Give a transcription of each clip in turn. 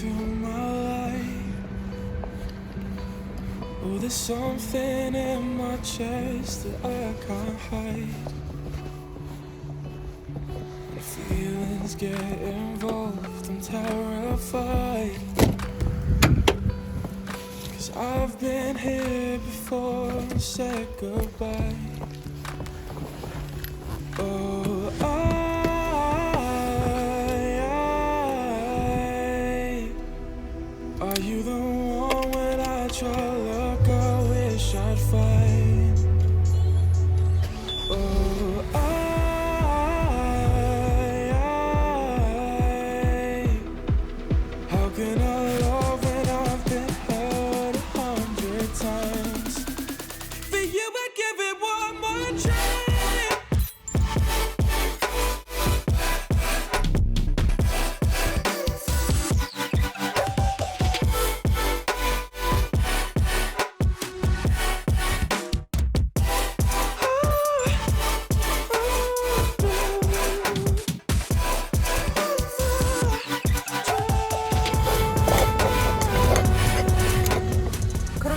through my life. Oh, there's something in my chest that I can't hide. When feelings get involved, I'm terrified. Cause I've been here before and said goodbye.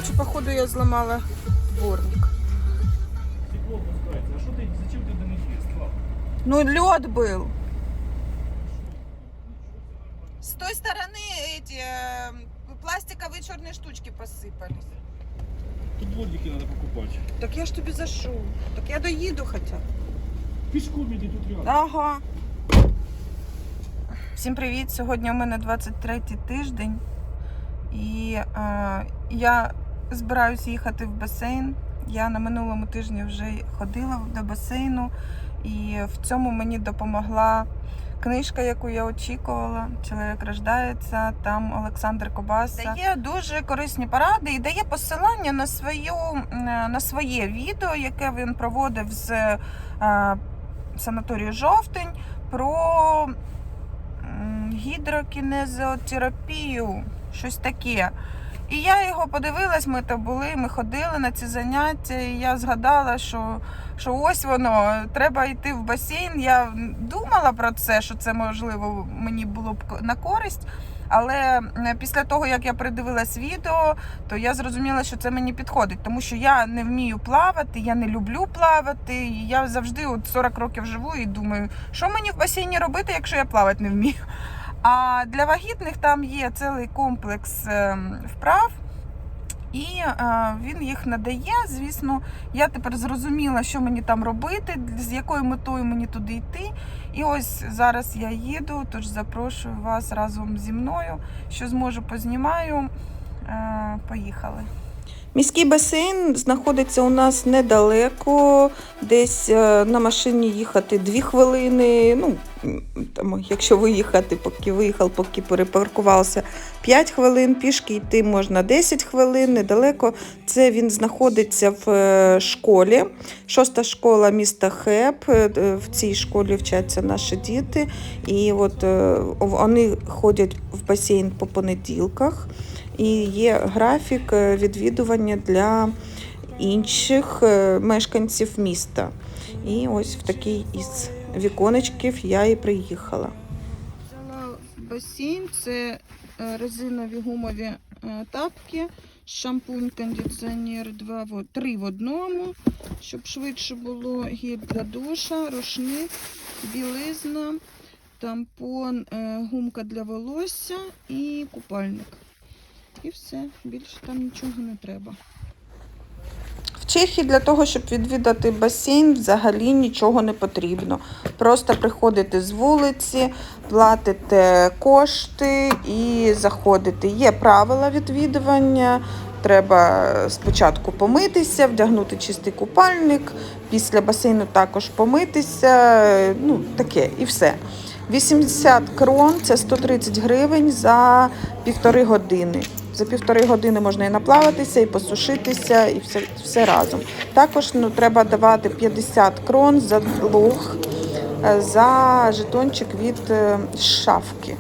Коротше, походу я зламала дворник. Стекло опускается. А что ты, зачем ты до них лезла? Ну, лед был. С той стороны эти э, пластиковые черные штучки посыпались. Тут дворники надо покупать. Так я ж тобі за що? Так я доїду хоча. б. Пешком иди тут рядом. Ага. Всім привіт! Сьогодні у мене 23 тиждень. І е, я збираюся їхати в басейн. Я на минулому тижні вже ходила до басейну, і в цьому мені допомогла книжка, яку я очікувала. Чоловік рождається. Там Олександр Кобаса дає дуже корисні поради і дає посилання на свою на своє відео, яке він проводив з е, санаторію жовтень про гідрокінезотерапію, щось таке. І я його подивилась, ми то були, ми ходили на ці заняття, і я згадала, що, що ось воно, треба йти в басейн. Я думала про це, що це можливо мені було б на користь. Але е, після того, як я передивилась відео, то я зрозуміла, що це мені підходить, тому що я не вмію плавати, я не люблю плавати. І я завжди от 40 років живу і думаю, що мені в басейні робити, якщо я плавати не вмію. А для вагітних там є цілий комплекс ем, вправ. І е, він їх надає. Звісно, я тепер зрозуміла, що мені там робити, з якою метою мені туди йти. І ось зараз я їду, тож запрошую вас разом зі мною. Що зможу, познімаю. Е, поїхали. Міський басейн знаходиться у нас недалеко, десь е, на машині їхати 2 хвилини. Ну, там, якщо виїхати, поки виїхав, поки перепаркувався 5 хвилин, пішки йти можна 10 хвилин, недалеко. Це він знаходиться в е, школі. Шоста школа міста Хеп. Е, В цій школі вчаться наші діти. І от вони ходять в басейн по понеділках. І є графік е, відвідування для інших е, мешканців міста. І ось в такий із віконечків я і приїхала. Взяла басейн, це е, резинові гумові тапки, шампунь, кондиціонер, два, три в одному, щоб швидше було гель для душа, рушник, білизна, тампон, гумка для волосся і купальник. І все, більше там нічого не треба. В Чехії для того, щоб відвідати басейн, взагалі нічого не потрібно. Просто приходите з вулиці, платите кошти і заходите. Є правила відвідування. Треба спочатку помитися, вдягнути чистий купальник, після басейну також помитися. Ну, таке, і все. 80 крон це 130 гривень за півтори години. За півтори години можна і наплаватися, і посушитися, і все, все разом. Також ну, треба давати 50 крон за луг, е, за жетончик від е, шафки.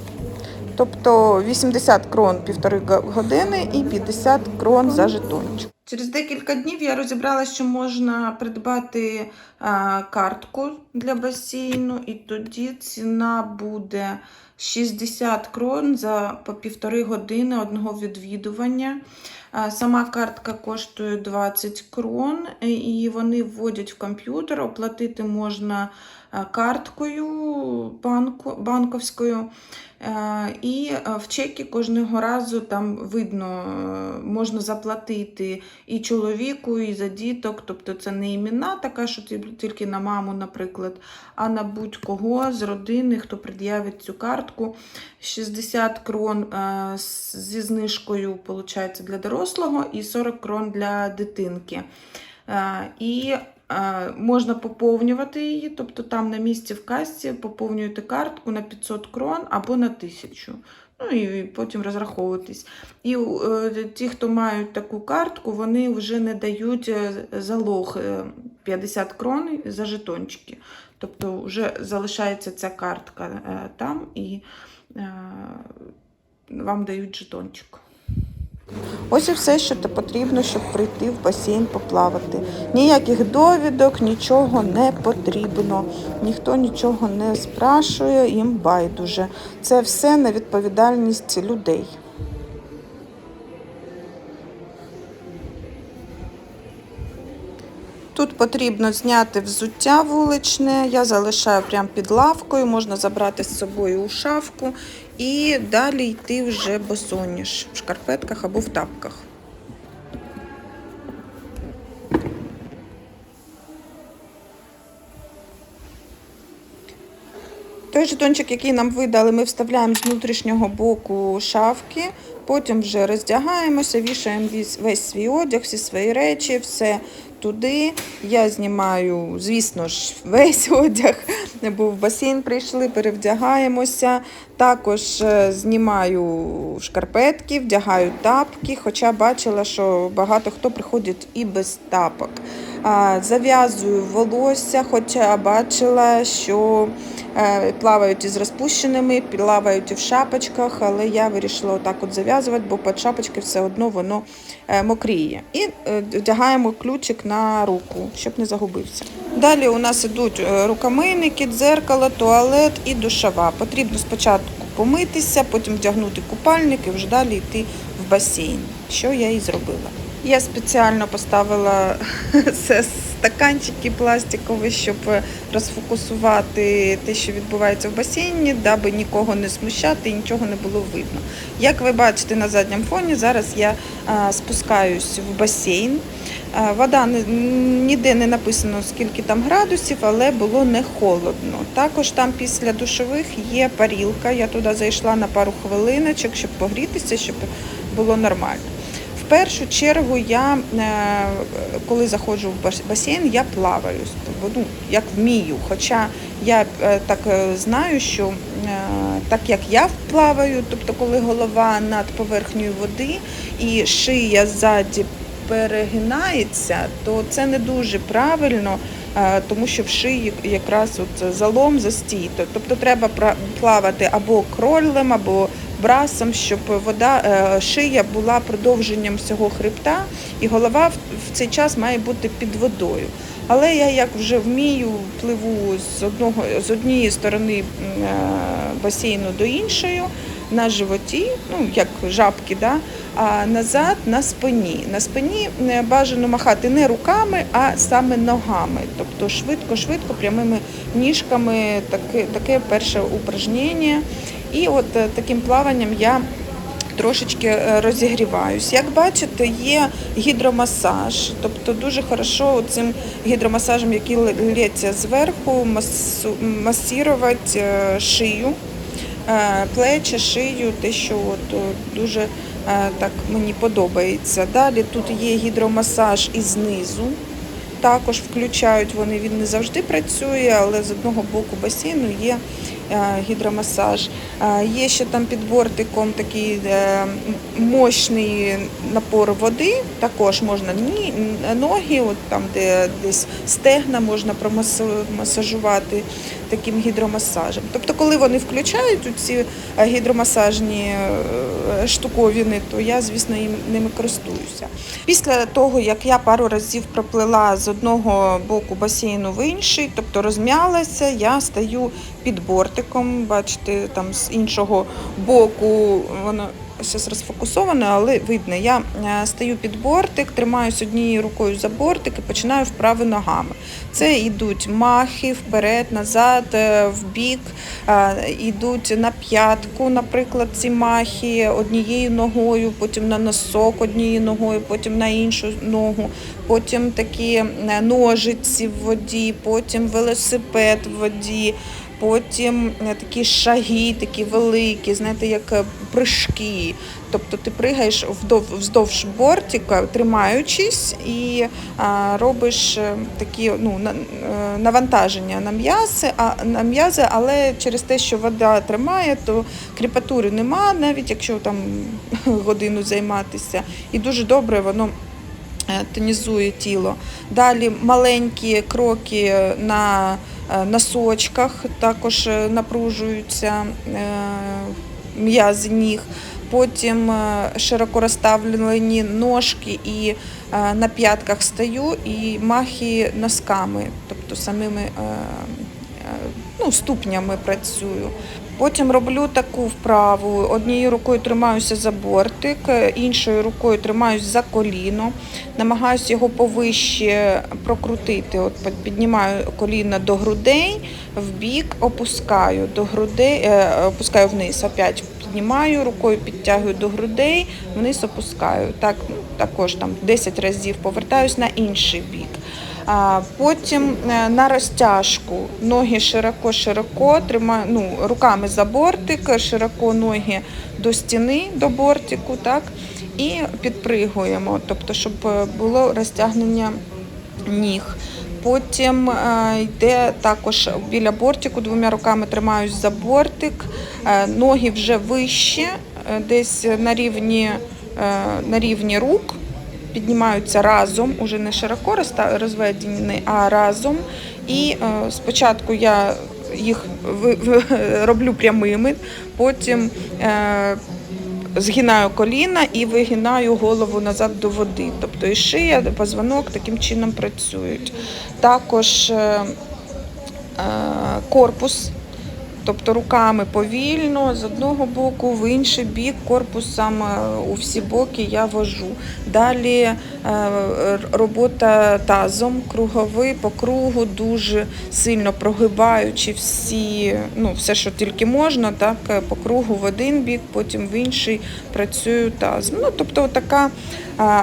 Тобто 80 крон півтори години і 50 крон за жетончик. Через декілька днів я розібрала, що можна придбати а, картку для басейну, і тоді ціна буде 60 крон за по півтори години одного відвідування. Сама картка коштує 20 крон, е, і вони вводять в комп'ютер. Оплатити можна е, карткою банковською. Е, І в чекі кожного разу там видно, можна заплатити і чоловіку, і за діток. Тобто це не імена така, що тільки на маму, наприклад, а на будь-кого з родини, хто пред'явить цю картку. 60 крон зі знижкою виходить, для дорослого і 40 крон для дитинки. Е, І е, можна поповнювати її, тобто там на місці в касі поповнюєте картку на 500 крон або на 1000. Ну і потім розраховуватись. І е, ті, хто мають таку картку, вони вже не дають е, залог е, 50 крон за жетончики. Тобто вже залишається ця картка е, там і е, вам дають жетончик. Ось і все, що те потрібно, щоб прийти в басейн поплавати. Ніяких довідок, нічого не потрібно. Ніхто нічого не спрашує, їм байдуже. Це все на відповідальність людей. Тут потрібно зняти взуття вуличне. Я залишаю прямо під лавкою, можна забрати з собою у шафку і далі йти вже босоніж в шкарпетках або в тапках. Той жетончик, який нам видали, ми вставляємо з внутрішнього боку шафки, потім вже роздягаємося, вішаємо весь, свій одяг, всі свої речі, все туди. Я знімаю, звісно ж, весь одяг, бо в басейн прийшли, перевдягаємося. Також е, знімаю шкарпетки, вдягаю тапки, хоча бачила, що багато хто приходить і без тапок. Зав'язую волосся, хоча бачила, що е, плавають із розпущеними, плавають в шапочках, але я вирішила отак от зав'язувати, бо під шапочки все одно воно е, мокріє. І е, вдягаємо ключик на руку, щоб не загубився. Далі у нас ідуть е, рукомийники, дзеркало, туалет і душова. Потрібно спочатку помитися, потім вдягнути купальник і вже далі йти в басейн, що я і зробила. Я спеціально поставила стаканчики пластикові, щоб розфокусувати те, що відбувається в басейні, даби нікого не смущати і нічого не було видно. Як ви бачите на задньому фоні, зараз я спускаюсь в басейн. Вода ніде не написано, скільки там градусів, але було не холодно. Також там після душових є парілка. Я туди зайшла на пару хвилиночок, щоб погрітися, щоб було нормально. Першу чергу я, е, коли заходжу в басейн, я плаваю, ну, як вмію. Хоча я е, так е, знаю, що так як я плаваю, тобто коли голова над поверхнею води і шия ззаді перегинається, то це не дуже правильно, тому що в шиї якраз от залом застій. Тобто треба плавати або кролем, або брасом, щоб вода е, шия була продовженням всього хребта, і голова в- цей час має бути під водою. Але я як вже вмію, пливу з одного з однієї сторони е, басейну до іншої на животі, ну як жабки, да? а назад на спині. На спині е, бажано махати не руками, а саме ногами. Тобто швидко-швидко, прямими ніжками, таке, таке перше упражнення. І от е, таким плаванням я трошечки е, розігріваюсь. Як бачите, є гідромасаж, тобто дуже хорошо цим гідромасажем, який лється зверху, масірувати е, шию, плечі, шию, те, що от, дуже так мені подобається. Далі тут є гідромасаж і знизу. Також включають вони, він не завжди працює, але з одного боку басейну є гідромасаж. Е, Є ще там під бортиком такий е, мощний напор води. Також можна ноги, от там, де десь стегна, можна промасажувати таким гідромасажем. Тобто, коли вони включають ці е, гідромасажні е, штуковини, то я, звісно, їм ними користуюся. Після того, як я пару разів проплила з одного боку басейну в інший, тобто розм'ялася, я стаю під бортиком. Бачите, там з іншого боку воно зараз розфокусовано, але видно. Я е, стаю під бортик, тримаюсь однією рукою за бортик і починаю вправи ногами. Це йдуть махи вперед, назад, е, в бік, е, йдуть на п'ятку, наприклад, ці махи однією ногою, потім на носок однією ногою, потім на іншу ногу, потім такі ножиці в воді, потім велосипед в воді. Потім е, такі шаги, такі великі, знаєте, як е, прыжки. Тобто ти пригаєш вздовж бортика, тримаючись, і а, робиш е, такі ну, е, навантаження на м'язи, на м'язи, але через те, що вода тримає, то кріпатури нема, навіть якщо там годину займатися. І дуже добре воно е, тонізує тіло. Далі маленькі кроки на е, носочках також е, напружуються е, м'язи ніг. Потім е, широко розставлені ножки і е, на п'ятках стою і махи носками, тобто самими е, е, ну, ступнями працюю. Потім роблю таку вправу. Однією рукою тримаюся за бортик, іншою рукою тримаюсь за коліно, намагаюся його повище прокрутити. От піднімаю коліно до грудей, в бік опускаю до грудей, е, опускаю вниз, опять піднімаю, рукою підтягую до грудей, вниз опускаю. Так, ну, також там 10 разів повертаюсь на інший бік. Потім е, на розтяжку. Ноги широко-широко, тримаю ну, руками за бортик, широко ноги до стіни, до бортику, так, і підпригуємо, тобто, щоб е, було розтягнення ніг. Потім е, йде також біля бортику, двома руками тримаюсь за бортик, ноги вже вище, десь на рівні, на рівні рук, піднімаються разом, уже не широко розведені, а разом. І е, спочатку я їх роблю прямими, потім е, згинаю коліна і вигинаю голову назад до води. Тобто і шия, і позвонок таким чином працюють. Також е, корпус. Тобто руками повільно з одного боку, в інший бік, корпусом е, у всі боки я вожу. Далі е, робота тазом, круговий по кругу, дуже сильно прогибаючи всі, ну, все, що тільки можна, так, е, по кругу в один бік, потім в інший працюю тазом. Ну, тобто така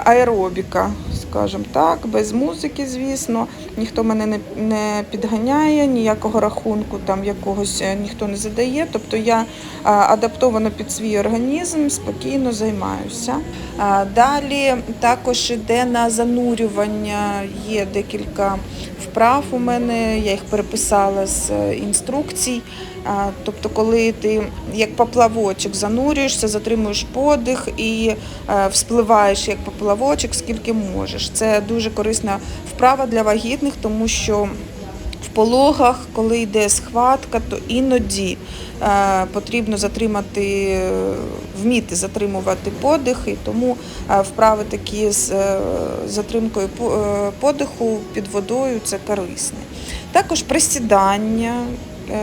аеробіка, скажімо так, без музики, звісно. Ніхто мене не, не підганяє, ніякого рахунку там якогось е, ніхто не задає. Тобто я а, адаптовано під свій організм, спокійно займаюся. Далі також іде на занурювання. Є декілька вправ у мене, я їх переписала з е, інструкцій. Тобто, коли ти як поплавочок занурюєшся, затримуєш подих і е, вспливаєш як поплавочок, скільки можеш. Це дуже корисна вправа для вагітних, тому що в пологах, коли йде схватка, то іноді е, потрібно затримати, вміти затримувати подих, і тому е, вправи такі з затримкою подиху під водою це корисне. Також присідання. Е,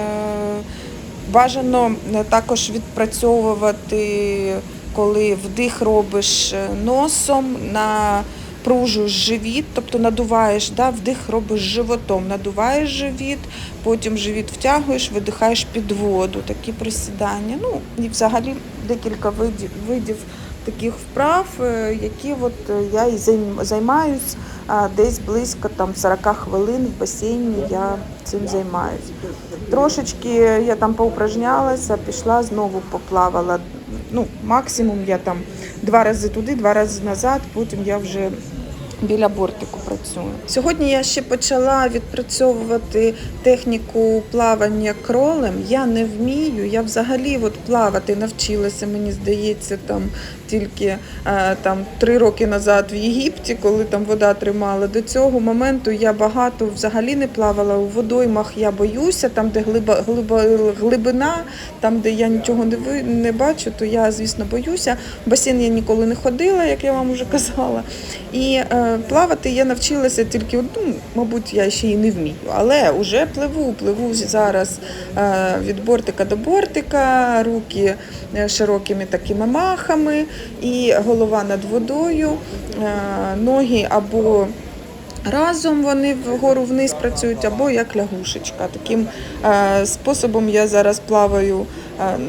Бажано е, також відпрацьовувати, коли вдих робиш е, носом, напружуєш живіт, тобто надуваєш, да, вдих робиш животом, надуваєш живіт, потім живіт втягуєш, видихаєш під воду, такі присідання. Ну і взагалі декілька видів, видів таких вправ, е, які от е, я і займ- займаюсь десь близько там 40 хвилин в басейні я цим займаюсь. Трошечки я там поупражнялася, пішла, знову поплавала. Ну, максимум я там два рази туди, два рази назад, потім я вже Біля бортику працюю. Сьогодні я ще почала відпрацьовувати техніку плавання кролем. Я не вмію. Я взагалі от плавати навчилася, мені здається, там тільки е, там три роки назад в Єгипті, коли там вода тримала. До цього моменту я багато взагалі не плавала у водоймах. Я боюся, там, де глиба, глиба, глибина, там, де я нічого не ви не бачу, то я, звісно, боюся. В басейн я ніколи не ходила, як я вам вже казала. І е, плавати я навчилася тільки, ну, мабуть, я ще й не вмію, але вже пливу, пливу зараз е, від бортика до бортика, руки е, широкими такими махами, і голова над водою, е, ноги або Разом вони вгору вниз працюють або як лягушечка. Таким способом я зараз плаваю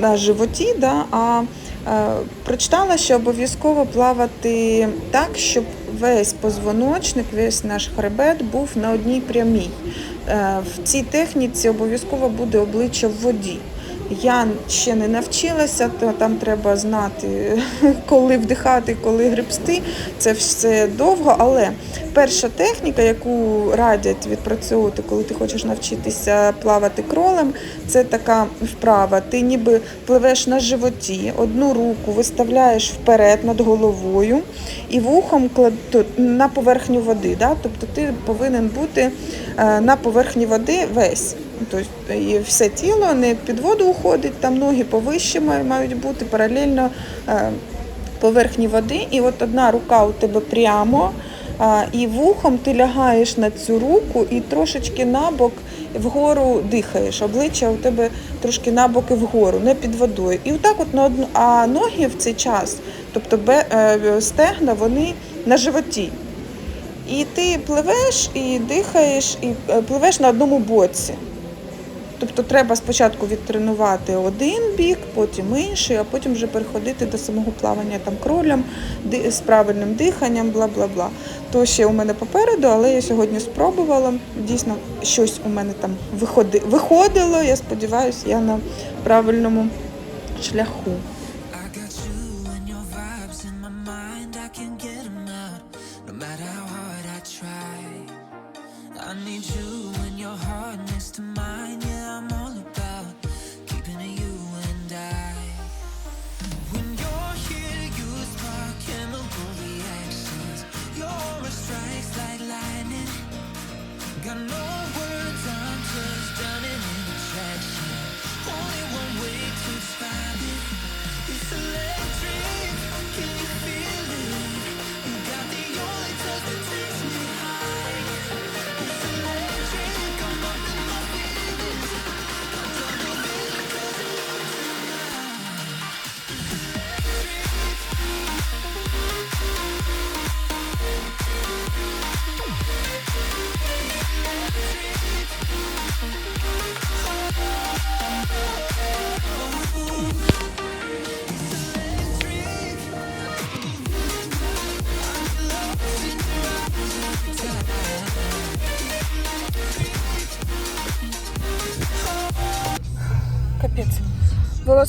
на животі, да, а прочитала, що обов'язково плавати так, щоб весь позвоночник, весь наш хребет був на одній прямій. Е, в цій техніці обов'язково буде обличчя в воді. Я ще не навчилася, то там треба знати, коли вдихати, коли гребсти. Це все довго, але перша техніка, яку радять відпрацьовувати, коли ти хочеш навчитися плавати кролем, це така вправа. Ти ніби пливеш на животі, одну руку виставляєш вперед над головою і вухом на поверхню води. Да? Тобто ти повинен бути е, на поверхні води весь. Тобто і все тіло не під воду уходить, там ноги повище мають бути паралельно е, поверхні води. І от одна рука у тебе прямо, і вухом ти лягаєш на цю руку і трошечки набок вгору дихаєш. Обличчя у тебе трошки набок і вгору, не під водою. І отак от на одну, а ноги в цей час, тобто е, стегна, вони на животі. І ти пливеш і дихаєш, і пливеш на одному боці. Тобто треба спочатку відтренувати один бік, потім інший, а потім вже переходити до самого плавання там кролем з правильним диханням, бла бла бла. То ще у мене попереду, але я сьогодні спробувала. Дійсно, щось у мене там виходи, виходило. Я сподіваюся, я на правильному шляху.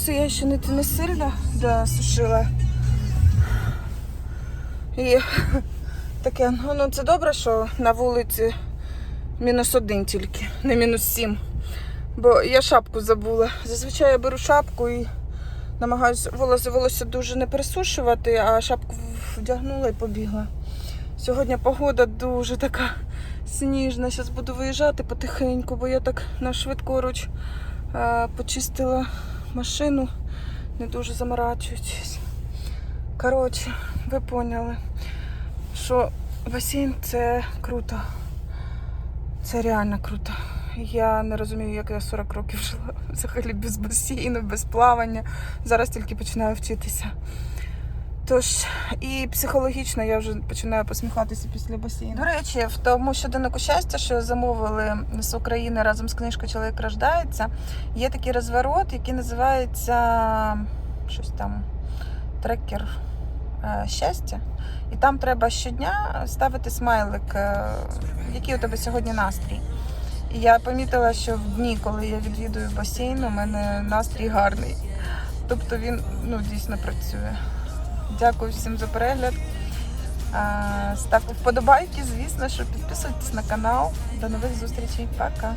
Волоси я ще не, не сильно досушила. І таке, ну, це добре, що на вулиці мінус один тільки, не мінус сім. Бо я шапку забула. Зазвичай я беру шапку і намагаюся волосся, дуже не пересушувати, а шапку вдягнула і побігла. Сьогодні погода дуже така сніжна. Зараз буду виїжджати потихеньку, бо я так на швидкоруч почистила машину, не дуже заморачуючись. Коротше, ви поняли, що басейн це круто. Це реально круто. Я не розумію, як я 40 років жила взагалі без басейну, без плавання. Зараз тільки починаю вчитися. Тож, і психологічно я вже починаю посміхатися після басейну. До речі, в тому щоденнику щастя, що замовили з України разом з книжкою Чоловік рождається, є такий розворот, який називається щось там трекер е, щастя. І там треба щодня ставити смайлик, е, який у тебе сьогодні настрій. І я помітила, що в дні, коли я відвідую басейн, у мене настрій гарний. Тобто він ну, дійсно працює. Дякую всім за перегляд. Ставте вподобайки, звісно, що підписуйтесь на канал. До нових зустрічей. Пока.